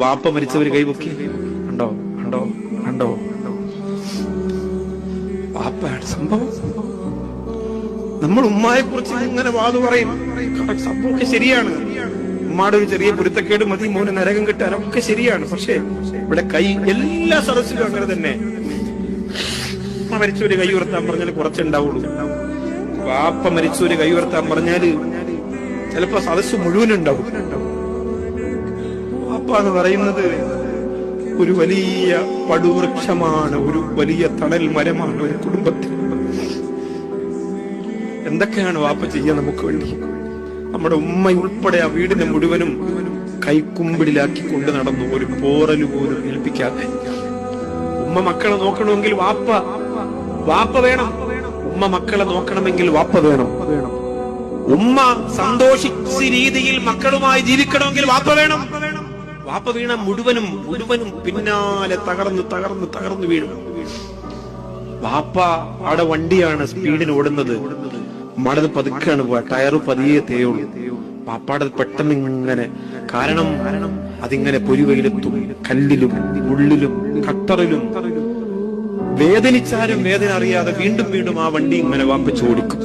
വാപ്പ മരിച്ചവര് കൈപൊക്കി ഉണ്ടോ ഉണ്ടോ ഉണ്ടോ വാപ്പയാണ് സംഭവം? നമ്മൾ ഉമ്മയെ കുറിച്ച് ഇങ്ങനെ വാതു പറയും. സംഭവമൊക്കെ ശരിയാണ്. ഉമ്മാടെ ഒരു ചെറിയ പൊരുത്തക്കേട് മതി മോന് നരകം കിട്ടാൻ ഒക്കെ ശരിയാണ്. പക്ഷേ ഇവിടെ കൈ എല്ലാ സദസ്സിലും അങ്ങനെ തന്നെ. ഉമ്മ മരിച്ചവര് കൈ ഉയർത്താൻ പറഞ്ഞാൽ കുറച്ചുണ്ടാവുള്ളൂ വാപ്പ മരിച്ചവര് കൈ ഉയർത്താൻ പറഞ്ഞാൽ ചിലപ്പോ സദസ്സ് മുഴുവനുണ്ടാവും വാപ്പ എന്ന് പറയുന്നത്. ഒരു വലിയ പടുവൃക്ഷമാണ് ഒരു വലിയ തണൽ മരമാണ് ഒരു കുടുംബത്തിൽ. എന്തൊക്കെയാണ് വാപ്പ ചെയ്യാൻ നമുക്ക് വേണ്ടി? നമ്മുടെ ഉമ്മ ഉൾപ്പെടെ ആ വീടിനെ മുഴുവനും കൈക്കുമ്പിടിലാക്കി കൊണ്ട് നടന്നു. ഒരു പോറൽ പോലും ഏൽപ്പിക്കാതെ. ഉമ്മ മക്കളെ നോക്കണമെങ്കിൽ വാപ്പ വാപ്പ വേണം. ഉമ്മ മക്കളെ നോക്കണമെങ്കിൽ വാപ്പ വേണം. ഉമ്മ സന്തോഷിച്ച രീതിയിൽ മക്കളുമായി ജീവിക്കണമെങ്കിൽ വാപ്പ വേണം. വാപ്പ വീണ മുഴുവനും മുഴുവനും പിന്നാലെ തകർന്ന് തകർന്ന് തകർന്ന് വീഴും. വാപ്പ അവിടെ വണ്ടിയാണ് സ്പീഡിന് ഓടുന്നത്. മടത് പതുക്കാണ് പോവാ ടയറ് പതിയെ തേയുള്ളൂ. പാപ്പാടത് പെട്ടെന്ന് ഇങ്ങനെ കാരണം അതിങ്ങനെ പൊരുവയിലെത്തും. കല്ലിലും ഉള്ളിലും കട്ടറിലും വേദനിച്ചാലും വേദന അറിയാതെ വീണ്ടും വീണ്ടും ആ വണ്ടി ഇങ്ങനെ വാപ്പിച്ചു ഓടിക്കും